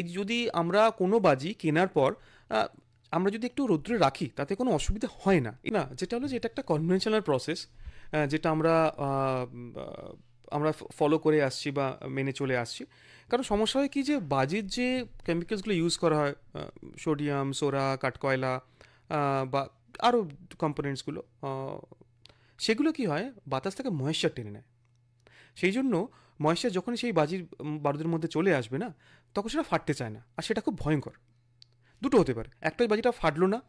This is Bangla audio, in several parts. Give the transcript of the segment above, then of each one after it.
এই যদি আমরা কোনো বাজি কেনার পর আমরা যদি একটু রৌদ্রে রাখি, তাতে কোনো অসুবিধা হয় না। না, যেটা হলো যে এটা একটা কনভেনশনাল প্রসেস যেটা আমরা আমরা ফলো করে আসছি বা মেনে চলে আসছি। কারণ সমস্যা হয় কি যে বাজির যে কেমিক্যালসগুলো ইউজ করা হয় সোডিয়াম সোরা কাঠকয়লা বা আরও কম্পোনেন্টসগুলো সেগুলো কি হয়, বাতাস থেকে ময়েশ্চার টেনে নেয়। সেই জন্য ময়েশ্চার যখন সেই বাজির বারুদের মধ্যে চলে আসবে না, তখন সেটা ফাটতে চায় না। আর সেটা খুব ভয়ঙ্কর। দুটো হতে পারে। একটা ওই বাজিটা ফাটলো না,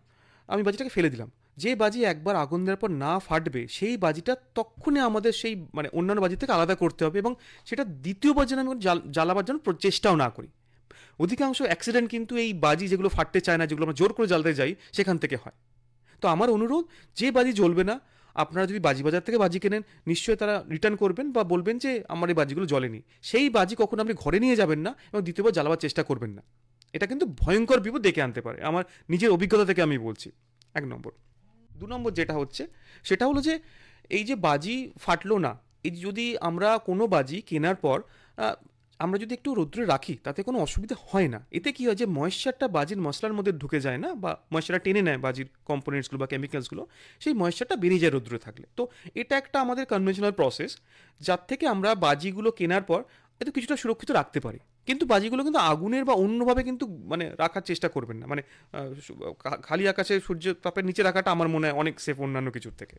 আমি বাজিটাকে ফেলে দিলাম। যে বাজি একবার আগুন দেওয়ার পর না ফাটবে, সেই বাজিটা তক্ষুনি আমাদের সেই মানে অন্যান্য বাজি থেকে আলাদা করতে হবে এবং সেটা দ্বিতীয়বার যেন আমি জ্বাল- জ্বালাবার জন্য চেষ্টাও না করি। অধিকাংশ অ্যাক্সিডেন্ট কিন্তু এই বাজি যেগুলো ফাটতে চায় না, যেগুলো আমরা জোর করে জ্বালতে যাই, সেখান থেকে হয়। তো আমার অনুরোধ, যে বাজি জ্বলবে না আপনারা যদি বাজি বাজার থেকে বাজি কেনেন, নিশ্চয়ই তারা রিটার্ন করবেন বা বলবেন যে, আমার এই বাজিগুলো জ্বলেনি। সেই বাজি কখনো আপনি ঘরে নিয়ে যাবেন না এবং দ্বিতীয়বার জ্বালাবার চেষ্টা করবেন না। এটা কিন্তু ভয়ঙ্কর বিপদ ডেকে আনতে পারে। আমার নিজের অভিজ্ঞতা থেকে আমি বলছি। এক নম্বর। দু নম্বর যেটা হচ্ছে, সেটা হলো যে, এই যে বাজি ফাটলো না, এই যদি আমরা কোনো বাজি কেনার পর আমরা যদি একটু রৌদ্রে রাখি, তাতে কোনো অসুবিধা হয় না। এতে কি হয় যে ময়েশ্চারটা বাজির মশলার মধ্যে ঢুকে যায় না, বা ময়েশ্চারটা টেনে নেয় বাজির কম্পোনেন্টসগুলো বা কেমিক্যালসগুলো সেই ময়েশ্চারটা বেরিয়ে যায় রৌদ্রে থাকলে। তো এটা একটা আমাদের কনভেনশনাল প্রসেস যার থেকে আমরা বাজিগুলো কেনার পর এতে কিছুটা সুরক্ষিত রাখতে পারি। কিন্তু বাজিগুলো কিন্তু আগুনের বা অন্যভাবে কিন্তু মানে রাখার চেষ্টা করবেন না। মানে খালি আকাশে সূর্য তাপের নিচে রাখাটা আমার মনে হয় অনেক সেফ অন্যান্য কিছুর থেকে।